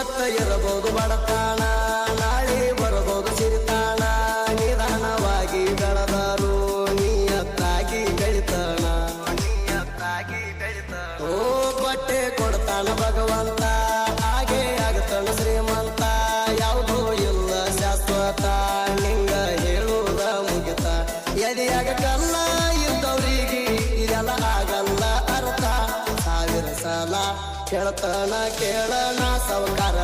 ಇವತ್ತ ಇರಬಹುದು ಬಡತಾಣ. ನಾಳೆ ಬರಬಹುದು ಸಿರಿತಾಣ. ನಿಧಾನವಾಗಿ ಬೆಳೆದರು. ನೀಯತ್ತಾಗಿ ಬೆಳಿತಾಣ. ನೀಯತ್ತಾಗಿ ಬೆಳಿತಾಣ. ಓ, ಬಟ್ಟೆ ಕೊಡ್ತಾನ ಭಗವಂತ. ಹಾಗೆ ಆಗತಾನ ಶ್ರೀಮಂತ. ಯಾವುದೂ ಇಲ್ಲ ಶಾಶ್ವತ. ನಿಂಗ ಹೇಳುವುದ ಮುಗಿತ. ಎದೆಯಾಗ ಕಲ್ಲ ಇದ್ದವರಿಗೆ ಇದೆಲ್ಲ ಆಗಲ್ಲ ಅರ್ಥ. ಸಾವಿರ ಸಲ ಕೇಳತನ ಕೇಳನ ಸೌಕಾರ